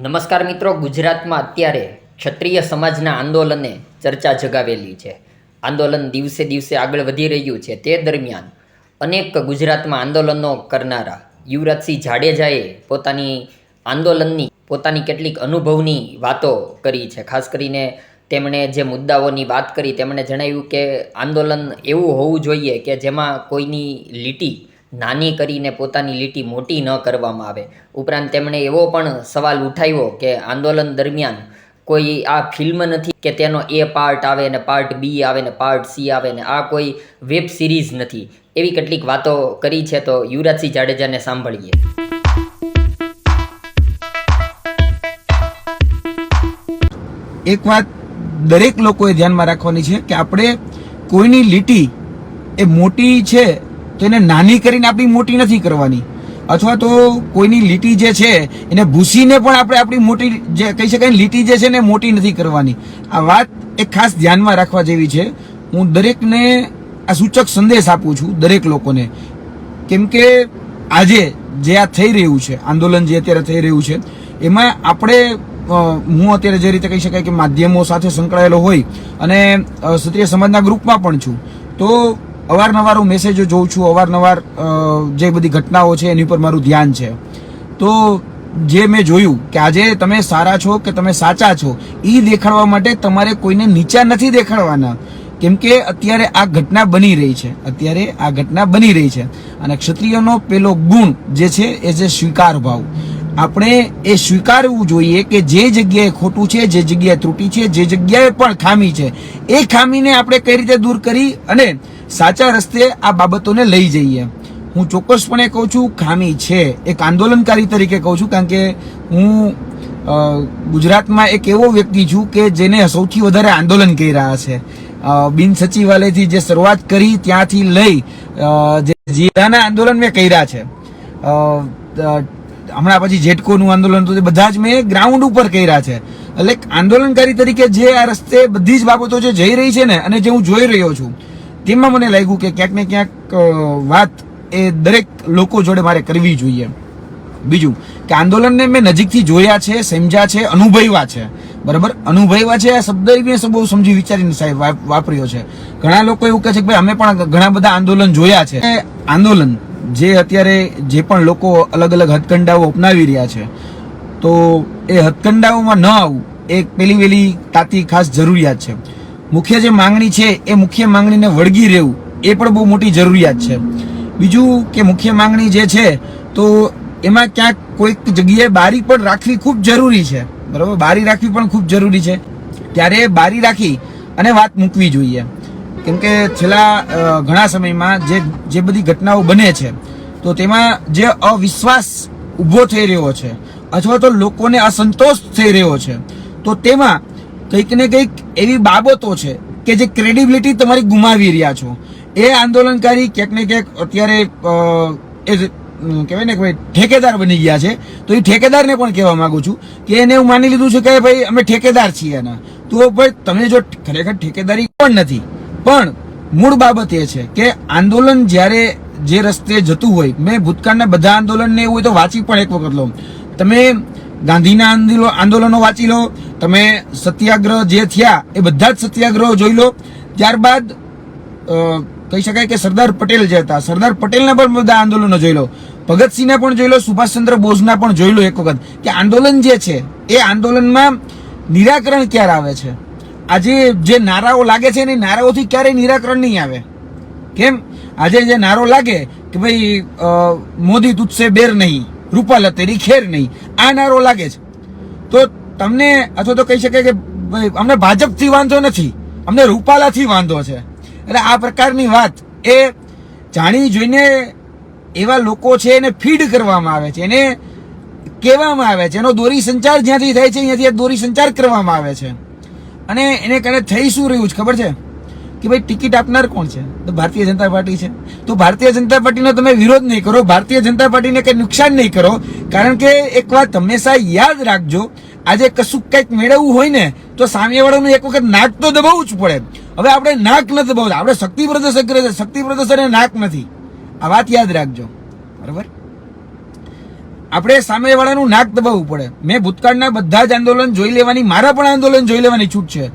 નમસ્કાર મિત્રો, ગુજરાતમાં અત્યારે ક્ષત્રિય સમાજના આંદોલને ચર્ચા જગાવેલી છે. આંદોલન દિવસે દિવસે આગળ વધી રહ્યું છે તે દરમિયાન અનેક ગુજરાતમાં આંદોલનો કરનારા યુવરાજસિંહ જાડેજાએ પોતાની આંદોલનની, પોતાની કેટલીક અનુભવની વાતો કરી છે. ખાસ કરીને તેમણે જે મુદ્દાઓની વાત કરી, તેમણે જણાવ્યું કે આંદોલન એવું હોવું જોઈએ કે જેમાં કોઈની લીટી નાની કરીને પોતાની લીટી મોટી ન કરવામાં આવે. ઉપરાંત તેમણે એવો પણ સવાલ ઉઠાવ્યો કે આંદોલન દરમિયાન કોઈ આ ફિલ્મ નથી કે તેનો એ પાર્ટ આવે ને પાર્ટ બી આવે ને પાર્ટ સી આવે ને આ કોઈ વેબ સિરીઝ નથી. એવી કેટલીક વાતો કરી છે તો યુવરાજસિંહ જાડેજાને સાંભળીએ. એક વાત દરેક લોકોએ ધ્યાનમાં રાખવાની છે કે આપણે કોઈની લીટી એ મોટી છે તો એને નાની કરીને આપણી મોટી નથી કરવાની. અથવા તો કોઈની લીટી જે છે, એને ભૂસીને પણ આપણે આપણી મોટી જે કહી શકાય લીટી જે છે ને, મોટી નથી કરવાની. આ વાત એક ખાસ ધ્યાનમાં રાખવા જેવી છે. હું દરેકને આ સૂચક સંદેશ આપું છું, દરેક લોકોને. કેમ કે આજે જે આ થઈ રહ્યું છે, આંદોલન જે અત્યારે થઈ રહ્યું છે, એમાં આપણે હું અત્યારે જે રીતે કહી શકાય કે માધ્યમો સાથે સંકળાયેલો હોય અને ક્ષત્રિય સમાજના ગ્રુપમાં પણ છું, તો અવારનવાર હું મેસેજો જોઉં છું, અવારનવાર જે બધી ઘટનાઓ છે એની ઉપર મારું ધ્યાન છે. તો જે મેં જોયું કે આજે તમે સારા છો કે તમે સાચા છો એ દેખાડવા માટે તમારે કોઈને નીચા નથી દેખાડવાના. કેમ કે અત્યારે આ ઘટના બની રહી છે, અત્યારે આ ઘટના બની રહી છે. અને ક્ષત્રિયનો પેલો ગુણ જે છે એ છે સ્વીકાર ભાવ. આપણે એ સ્વીકારવું જોઈએ કે જે જગ્યાએ ખોટું છે, જે જગ્યાએ ત્રુટી છે, જે જગ્યાએ પણ ખામી છે, એ ખામીને આપણે કઈ રીતે દૂર કરી અને સાચા રસ્તે આ બાબતોને લઈ જઈએ. હું ચોક્કસપણે કહું છું, ખામી છે. એક આંદોલનકારી તરીકે કહું છું, કારણ કે હું ગુજરાતમાં એક એવો વ્યક્તિ છું કે જેને સૌથી વધારે આંદોલન કરી રહ્યા છે. બિન સચિવાલયથી જે શરૂઆત કરી ત્યાંથી લઈ જે જીરાના આંદોલન મેં કર્યા છે. હમણાં પછી જેટકોનું આંદોલન હતું બધા જ મેં ગ્રાઉન્ડ ઉપર કર્યા છે. એટલે આંદોલનકારી તરીકે જે આ રસ્તે બધી જ બાબતો જે જઈ રહી છે ને, અને જે હું જોઈ રહ્યો છું તેમાં મને લાગ્યું કે ક્યાંક ને ક્યાંક વાત એ દરેક લોકો જોડે મારે કરવી જોઈએ. બીજું કે આંદોલનને મેં નજીકથી જોયા છે, સમજ્યા છે, અનુભવ્યા છે. બરાબર? અનુભવ્યા છે આ શબ્દ મેં બહુ સમજી વિચારીને સાહેબ વાપર્યો છે. ઘણા લોકો એવું કહે છે કે ભાઈ અમે પણ ઘણા બધા આંદોલન જોયા છે. આંદોલન જે અત્યારે જે પણ લોકો અલગ અલગ હથકંડાઓ અપનાવી રહ્યા છે, તો એ હથકંડાઓમાં ન આવવું એ પેલી વેલી તાતી ખાસ જરૂરિયાત છે. મુખ્ય જે માંગણી છે, એ મુખ્ય માંગણીને વળગી રહેવું, એ પણ બહુ મોટી જરૂરિયાત છે. બીજું કે મુખ્ય માંગણી જે છે, તો એમાં ક્યાંક કોઈક જગ્યાએ બારી પણ રાખવી ખૂબ જરૂરી છે. બરાબર? બારી રાખવી પણ ખૂબ જરૂરી છે. ત્યારે બારી રાખી અને વાત મૂકવી જોઈએ. કેમ કે છેલ્લા ઘણા સમયમાં જે જે બધી ઘટનાઓ બને છે, તો તેમાં જે અવિશ્વાસ ઊભો થઈ રહ્યો છે, અથવા તો લોકોને અસંતોષ થઈ રહ્યો છે, તો તેમાં કંઈક ને કંઈક એવી બાબતો છે કે જે ક્રેડિબિલિટી તમારી ગુમાવી રહ્યા છો. એ આંદોલનકારી ક્યાંક ને ક્યાંક અત્યારે એ કહેવાય ને કે ભાઈ ઠેકેદાર બની ગયા છે. તો એ ઠેકેદારને પણ કહેવા માંગુ છું કે એને હું માની લીધું છે કે ભાઈ અમે ઠેકેદાર છીએ એના. તો ભાઈ તમે જો ખરેખર ઠેકેદારી પણ નથી? પણ મૂળ બાબત એ છે કે આંદોલન જ્યારે જે રસ્તે જતું હોય, મેં ભૂતકાળના બધા આંદોલનને એવું હોય તો વાંચી પણ એક વખત લઉં. તમે ગાંધીના આંદોલનો વાંચી લો, તમે સત્યાગ્રહ જે થયા, એ બધા જ સત્યાગ્રહો જોઈ લો. ત્યારબાદ કહી શકાય કે સરદાર પટેલ જે હતા, સરદાર પટેલના પણ બધા આંદોલનો જોઈ લો. ભગતસિંહને પણ જોઈ લો, સુભાષચંદ્ર બોઝના પણ જોઈ લો એક વખત. કે આંદોલન જે છે, એ આંદોલનમાં નિરાકરણ ક્યારે આવે છે? આજે જે નારાઓ લાગે છે એ નારાઓથી ક્યારેય નિરાકરણ નહીં આવે. કેમ? આજે જે નારો લાગે કે ભાઈ મોદી તુજસે બેર નહીં. રૂપાલા તેરી ખેર નહીં. આ નારો લાગે છે. તો તમને અથવા તો કહી શકાય કે અમને ભાજપથી વાંધો નથી. અમને રૂપાલાથી વાંધો છે. એટલે આ પ્રકારની વાત એ જાણી જોઈને એવા લોકો છે એને ફીડ કરવામાં આવે છે. એને કહેવામાં આવે છે. એનો દોરી સંચાર જ્યાંથી થાય છે આ દોરી સંચાર કરવામાં આવે છે. અને એને કારણે થઈ શું રહ્યું છે, ખબર છે? કે ભાઈ ટિકિટ આપનાર કોણ છે? તો ભારતીય જનતા પાર્ટી છે. તો ભારતીય જનતા પાર્ટીનો તમે વિરોધ નહીં કરો, ભારતીય જનતા પાર્ટીને કંઈ નુકસાન નહીં કરો. કારણ કે એક વાત હંમેશા યાદ રાખજો, આજે કશું કંઈક મેળવવું હોય ને, તો સામેવાળાનું એક વખત નાક તો દબાવવું જ પડે. હવે આપણે નાક નથી દબાવતા, આપણે શક્તિ પ્રદર્શન કરે છે શક્તિ પ્રદર્શન નાક નથી. આ વાત યાદ રાખજો. બરાબર? આપણે સામેવાળાનું નાક દબાવવું પડે. મેં ભૂતકાળના બધા જ આંદોલન જોઈ લેવાની, મારા પણ આંદોલન જોઈ લેવાની છૂટ છે.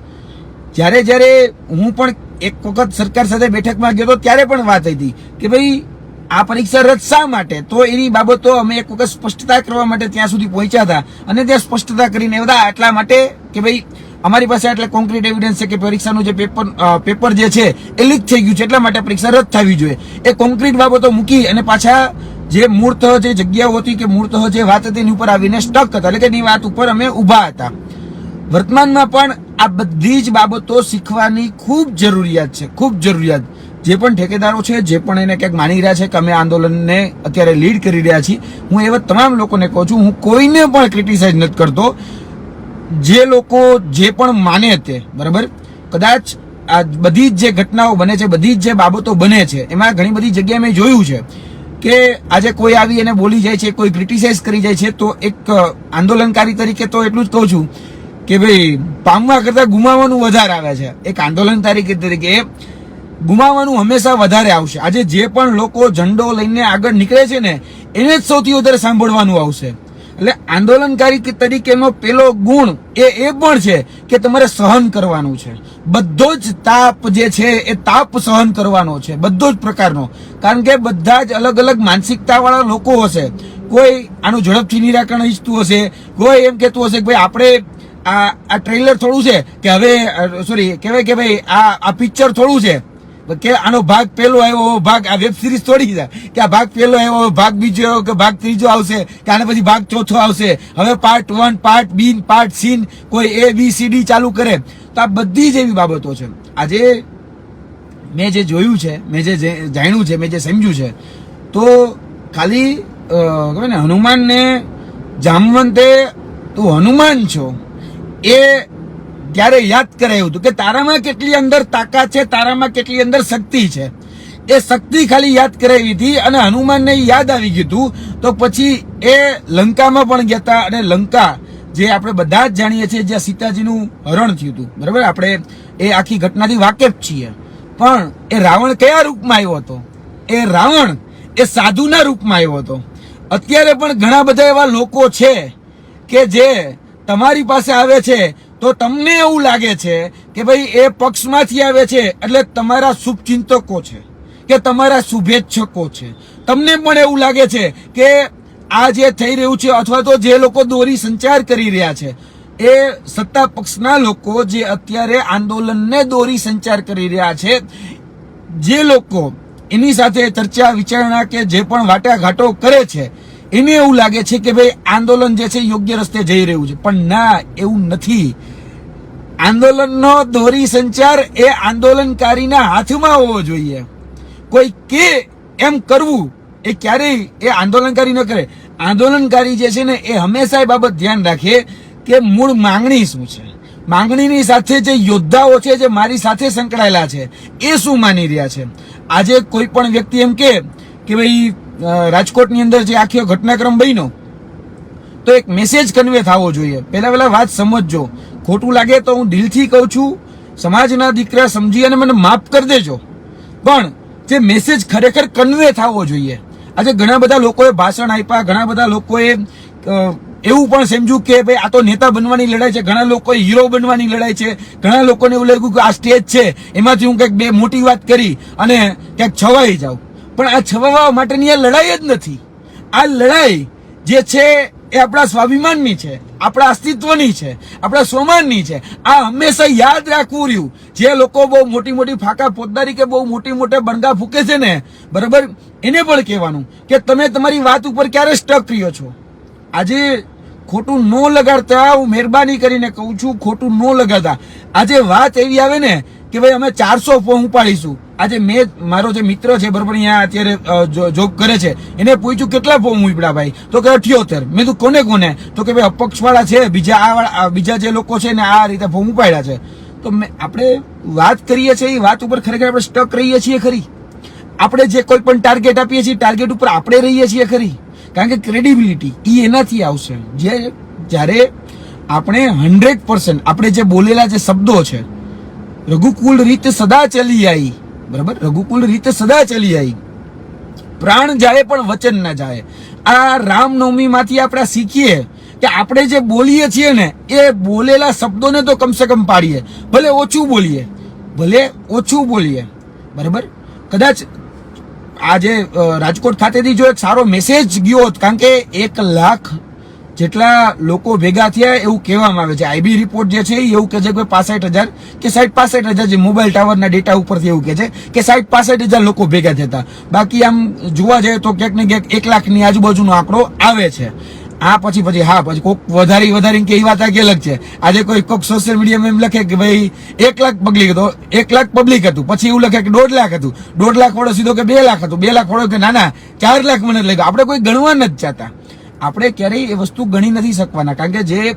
જ્યારે જ્યારે હું પણ એક વખત સરકાર સાથે બેઠકમાં ગયો ત્યારે પણ વાત હતી કે ભાઈ, આ પરીક્ષા રદ શા માટે? તો એની બાબતો અમે એક વખત સ્પષ્ટતા કરવા માટે ત્યાં સુધી પહોંચ્યા હતા. અને ત્યાં સ્પષ્ટતા કરીને બધા એટલા માટે કે ભાઈ, અમારી પાસે એટલે કોન્ક્રીટ એવિડન્સ છે કે પરીક્ષાનું જે પેપર પેપર જે છે એ લીક થઈ ગયું છે. એટલા માટે પરીક્ષા રદ થવી જોઈએ. એ કોન્ક્રીટ બાબતો મૂકી અને પાછા જે મૂર્ત જે જગ્યાઓ હતી કે મૂળતઃ જે વાત હતી એની ઉપર આવીને સ્ટક હતા. એટલે કે એની વાત ઉપર અમે ઊભા હતા. વર્તમાનમાં પણ આ બધી જ બાબતો શીખવાની ખૂબ જરૂરિયાત છે, ખૂબ જરૂરિયાત. જે પણ ઠેકેદારો છે, જે પણ એને ક્યાંક માની રહ્યા છે કે અમે આંદોલનને અત્યારે લીડ કરી રહ્યા છીએ, હું એવા તમામ લોકોને કહું છું, હું કોઈને પણ ક્રિટિસાઇઝ નથી કરતો. જે લોકો જે પણ માને તે, બરાબર? કદાચ આ બધી જ જે ઘટનાઓ બને છે, બધી જ જે બાબતો બને છે, એમાં ઘણી બધી જગ્યાએ મેં જોયું છે કે આજે કોઈ આવી એને બોલી જાય છે, કોઈ ક્રિટિસાઇઝ કરી જાય છે, તો એક આંદોલનકારી તરીકે તો એટલું જ કહું છું. કે ભાઈ પામવા કરતા ગુમાવવાનું વધારે આવે છે. એક આંદોલન તારીખે તરીકે ગુમાવવાનું હંમેશા વધારે આવશે. આજે જે પણ લોકો ઝંડો લઈને આગળ નીકળે છે ને, એને જ સૌથી વધારે સાંભળવાનું આવશે. એટલે આંદોલનકારી તરીકેનો પેલો ગુણ એ એ પણ છે કે તમારે સહન કરવાનું છે. બધો જ તાપ જે છે એ તાપ સહન કરવાનો છે, બધો જ પ્રકારનો. કારણ કે બધા જ અલગ અલગ માનસિકતાવાળા લોકો હશે. કોઈ આનું ઝડપથી નિરાકરણ ઈચ્છતું હશે, કોઈ એમ કહેતું હશે કે ભાઈ આપણે આ આ ટ્રેલર થોડું છે કે હવે સોરી કહેવાય કે ભાઈ, આ આ પિક્ચર થોડું છે. કે આનો ભાગ પહેલો આવ્યો ભાગ, આ વેબ સિરીઝ થોડી છે. કે આ ભાગ પહેલો આવ્યો ભાગ બીજો આવ્યો કે ભાગ ત્રીજો આવશે, કે આને પછી ભાગ ચોથો આવશે. હવે part one part B part C કોઈ એ બી સી ડી ચાલુ કરે. તો આ બધી જ એવી બાબતો છે. આજે મેં જે જોયું છે, મેં જે જાણ્યું છે, મેં જે સમજ્યું છે, તો ખાલી કહેવાય ને, હનુમાનને જામવંતે તું હનુમાન છો. એ ત્યારે યાદ કરાયું હતું કે તારામાં કેટલી અંદર તાકાત છે, તારામાં કેટલી અંદર શક્તિ છે. એ શક્તિ ખાલી યાદ કરાવી હતી અને હનુમાનને યાદ આવી ગયું હતું. તો પછી એ લંકામાં પણ ગયા હતા અને લંકા જે આપણે બધા જ જાણીએ છીએ, જ્યાં સીતાજીનું હરણ થયું હતું. બરાબર? આપણે એ આખી ઘટનાથી વાકેફ છીએ. પણ એ રાવણ કયા રૂપમાં આવ્યો હતો? એ રાવણ એ સાધુના રૂપમાં આવ્યો હતો. અત્યારે પણ ઘણા બધા એવા લોકો છે કે જે તમારી પાસે આવે છે, તો તમને એવું લાગે છે કે ભાઈ એ પક્ષમાંથી આવે છે, એટલે તમારા શુભચિંતકો છે, કે તમારા શુભેચ્છકો છે. તમને પણ એવું લાગે છે કે આ જે થઈ રહ્યું છે, અથવા તો જે લોકો દોરી સંચાર કરી રહ્યા છે, એ સત્તા પક્ષના લોકો જે અત્યારે આંદોલનને દોરી સંચાર કરી રહ્યા છે, જે લોકો એની સાથે ચર્ચા વિચારણા કે જે પણ વાટાઘાટો કરે છે એને એવું લાગે છે કે ભાઈ, આંદોલન જે છે યોગ્ય રસ્તે જઈ રહ્યું છે. પણ ના, એવું નથી. આંદોલનનો દોરી સંચાર એ આંદોલનકારીના હાથમાં હોવો જોઈએ. કોઈ કે એમ કરવું એ ક્યારેય એ આંદોલનકારી ન કરે. આંદોલનકારી જે છે ને, એ હંમેશા એ બાબત ધ્યાન રાખે કે મૂળ માંગણી શું છે? માંગણીની સાથે જે યોદ્ધાઓ છે, જે મારી સાથે સંકળાયેલા છે, એ શું માની રહ્યા છે? આજે કોઈ પણ વ્યક્તિ એમ કે કે ભાઈ રાજકોટની અંદર જે આખી ઘટનાક્રમ બન્યો, તો એક મેસેજ કન્વે થવો જોઈએ. પહેલા પહેલા વાત સમજજો. ખોટું લાગે તો હું દિલથી કહું છું, સમાજના દીકરા સમજી અને મને માફ કરી દેજો. પણ જે મેસેજ ખરેખર કન્વે થવો જોઈએ. આજે ઘણા બધા લોકોએ ભાષણ આપ્યા, ઘણા બધા લોકોએ એવું પણ સમજ્યું કે ભાઈ આ તો નેતા બનવાની લડાઈ છે, ઘણા લોકોએ હીરો બનવાની લડાઈ છે, ઘણા લોકોને એવું લાગ્યું કે આ સ્ટેજ છે, એમાંથી હું કંઈક બે મોટી વાત કરી અને ક્યાંક છવાઈ જાઉં. પણ આ છવાવા માટેની આ લડાઈ જ નથી. આ લડાઈ જે છે એ આપણા સ્વાભિમાનની છે, આપણા અસ્તિત્વની છે, આપણા સ્વમાનની છે. આ હંમેશા યાદ રાખવું રહ્યું. જે લોકો બહુ મોટી મોટી ફાકા પોતદારી કે બહુ મોટી મોટા બણગા ફૂકે છે ને, બરાબર, એને પણ કહેવાનું કે તમે તમારી વાત ઉપર ક્યારે સ્ટક રહ્યો છો? આજે ખોટું ન લગાડતા, હું મહેરબાની કરીને કહું છું, ખોટું ન લગાડતા. આજે વાત એવી આવે ને કે ભાઈ અમે ચારસો ફોર્મ ઉપાડીશું. આજે મેં મારો જે મિત્ર છે, બરોબર, અહીંયા અત્યારે જોબ કરે છે, એને પૂછ્યું, કેટલા ફોર્મ ઉપડ્યા ભાઈ? તો કે, અઠ્યોતેર. મેં તું કોને કોને? તો કે, ભાઈ, અપક્ષવાળા છે, બીજા આ બીજા જે લોકો છે ને, આ રીતે ફોર્મ ઉપાડ્યા છે. તો મેં, આપણે વાત કરીએ છીએ, એ વાત ઉપર ખરેખર આપણે સ્ટક રહીએ છીએ ખરી. આપણે જે કોઈ પણ ટાર્ગેટ આપીએ છીએ ટાર્ગેટ ઉપર આપણે રહીએ છીએ ખરી. કારણ કે ક્રેડિબિલિટી એ એનાથી આવશે. જે, જ્યારે આપણે હંડ્રેડ પર્સન્ટ આપણે જે બોલેલા જે શબ્દો છે રઘુકુળ રીત સદા ચલી આવી બરાબર? રઘુકુળ રીત સદા ચલી આવી પ્રાણ જાય પણ વચન ના જાય. આ રામનવમીમાંથી આપણે શીખીએ કે આપણે જે બોલીએ છીએ ને, એ બોલેલા શબ્દોને તો કમસે કમ પાડીએ. ભલે ઓછું બોલીએ, ભલે ઓછું બોલીએ. બરાબર? કદાચ આજે રાજકોટ ખાતેથી જો એક સારો મેસેજ ગયો હોત, કારણ કે એક લાખ જેટલા લોકો ભેગા થયા એવું કહેવામાં આવે છે. આઈબી રિપોર્ટ જે છે, એવું કહે છે કે પાસઠ હજાર કે સાઠ પાસઠ હજાર જે મોબાઈલ ટાવરના ડેટા ઉપરથી એવું કહે છે કે સાઠ પાસઠ હજાર લોકો ભેગા થતા બાકી આમ જોવા જઈએ તો ક્યાંક ને ક્યાંક એક લાખની આજુબાજુનો આંકડો આવે છે. આ પછી પછી, હા, પછી કોક વધારે વધારે કે એ વાત આખી અલગ છે. આજે કોઈ કોક સોશિયલ મીડિયામાં એમ લખે કે ભાઈ, એક લાખ પબ્લિક હતો, એક લાખ પબ્લિક હતું. પછી એવું લખે કે દોઢ લાખ હતું. દોઢ લાખ વાળો સીધો કે બે લાખ હતું. બે લાખ વાળો કે ના ના, ચાર લાખ મને લાગ્યું. આપણે કોઈ ગણવા નથી ચાહતા આપણે ક્યારેય એ વસ્તુ ગણી નથી શકવાના. કારણ કે જે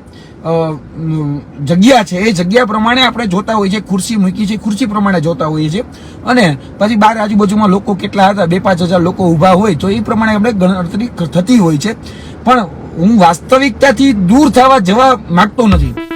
જગ્યા છે, એ જગ્યા પ્રમાણે આપણે જોતા હોઈએ છીએ, ખુરશી મૂકી છે, ખુરશી પ્રમાણે જોતા હોઈએ છીએ. અને પછી બાર આજુબાજુમાં લોકો કેટલા હતા, બે પાંચ હજાર લોકો ઊભા હોય, તો એ પ્રમાણે આપણે ગણતરી થતી હોય છે. પણ હું વાસ્તવિકતાથી દૂર થવા જવા માગતો નથી.